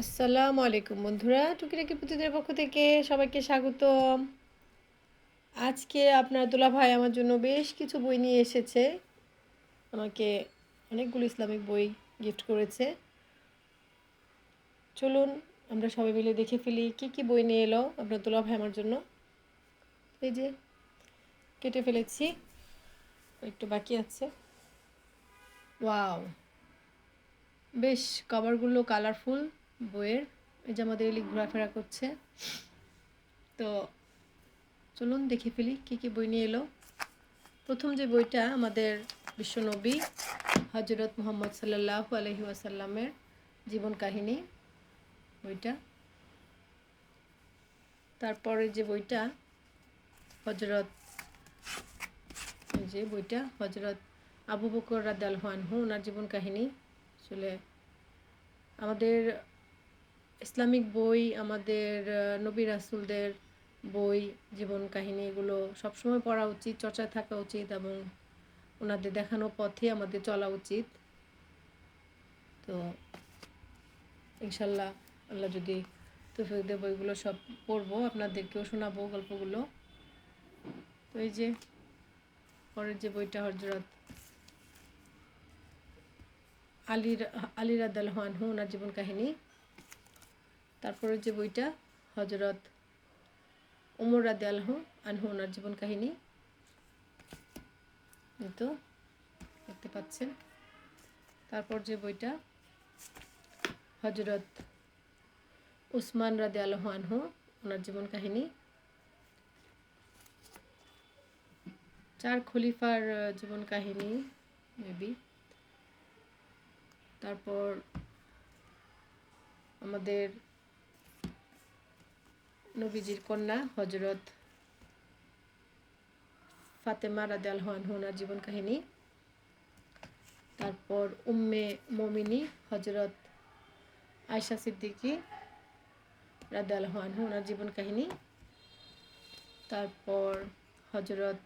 আসসালামু আলাইকুম বন্ধুরা, টুকিটাকি পুঁথিদের পক্ষ থেকে সবাইকে স্বাগত আজকে আপনার দুলা ভাই আমার জন্য বেশ কিছু বই নিয়ে এসেছে। আমাকে অনেকগুলো ইসলামিক বই গিফট করেছে। চলুন আমরা সবাই মিলে দেখে ফেলি, কি কি বই নিয়ে এলো আপনার দুলা ভাই আমার জন্য। এই যে, কেটে ফেলেছি, একটু বাকি আছে। ওয়াও, বেশ কভারগুলো কালারফুল বইয়ের, এই যে আমাদের এলি ঘোরাফেরা করছে। তো চলুন দেখে ফেলি কী কী বই নিয়ে এলো। প্রথম যে বইটা আমাদের বিশ্বনবী হজরত মোহাম্মদ সাল্লাহ আলহি ওয়াসাল্লামের জীবন কাহিনী বইটা। তারপরে যে বইটা হজরত যে বইটা হজরত আবু বকর রাদ আলহানহু ওনার জীবন কাহিনী। আসলে আমাদের ইসলামিক বই, আমাদের নবী রাসুলদের বই, জীবন কাহিনী, এগুলো সবসময় পড়া উচিত, চর্চায় থাকা উচিত এবং ওনাদের দেখানো পথে আমাদের চলা উচিত। তো ইনশাল্লাহ আল্লাহ যদি তৌফিক দেব বইগুলো সব পড়ব, আপনাদেরকেও শোনাবো গল্পগুলো। তো এই যে পরের যে বইটা হজরত আলির আলির আদালহানহু ওনার জীবন কাহিনী। তারপরে যে বইটা হজরত উমর রাদে আলহ আনহু ওনার জীবন কাহিনী। তো, দেখতে পাচ্ছেন। তারপর যে বইটা হজরত উসমান রাদে আলহ আনহু ওনার জীবন কাহিনী। চার খলিফার জীবন কাহিনী মেবি তারপর আমাদের নবীজির কন্যা হজরত ফাতেমা রাদাল ওনার জীবন কাহিনী। তারপর উম্মে মমিনী হজরত আয়সা সিদ্দিকী রাদাল ওনার জীবন কাহিনী। তারপর হজরত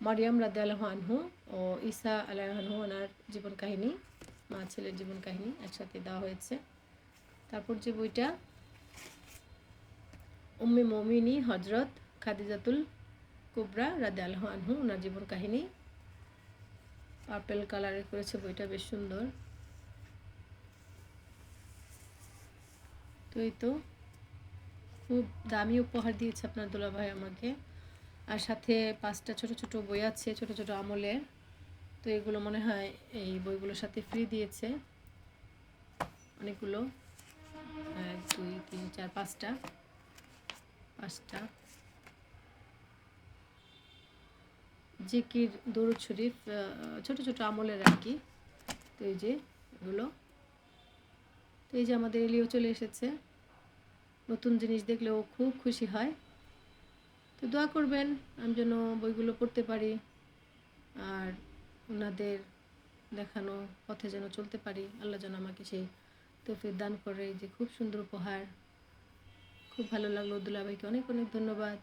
মারিয়াম রাদাল আনহু ও ঈসা আলাহু ওনার জীবন কাহিনী, মা ছেলের জীবন কাহিনী একসাথে দেওয়া হয়েছে। তারপর যে বইটা উম্মে মমিনী হজরত খাদিজাতুল কুবরা রাদে আনহু ওনার জীবন কাহিনী। পার্পেল কালারে করেছে বইটা, বেশ সুন্দর। তো এই তো, খুব দামি উপহার দিয়েছে আপনার দোলা ভাই আমাকে। আর সাথে পাঁচটা ছোট ছোট বই আছে, ছোট ছোট আমলের। তো এগুলো মনে হয় এই বইগুলোর সাথে ফ্রি দিয়েছে। অনেকগুলো। এক, দুই, তিন, চার, পাঁচটা। পাঁচটা। জিকির, দরুদ শরীফ ছোট ছোট আমলের আর কি। তো এই যে এগুলো। তো এই যে আমাদের এলিও চলে এসেছে। নতুন জিনিস দেখলেও খুব খুশি হয়। তো দোয়া করবেন, আমি যেন বইগুলো পড়তে পারি আর ওনাদের দেখানো পথে যেন চলতে পারি। আল্লাহ যেন আমাকে সেই তৌফিক দান করে। যে খুব সুন্দর উপহার। খুব ভালো লাগল। দুলা ভাইকে অনেক অনেক ধন্যবাদ।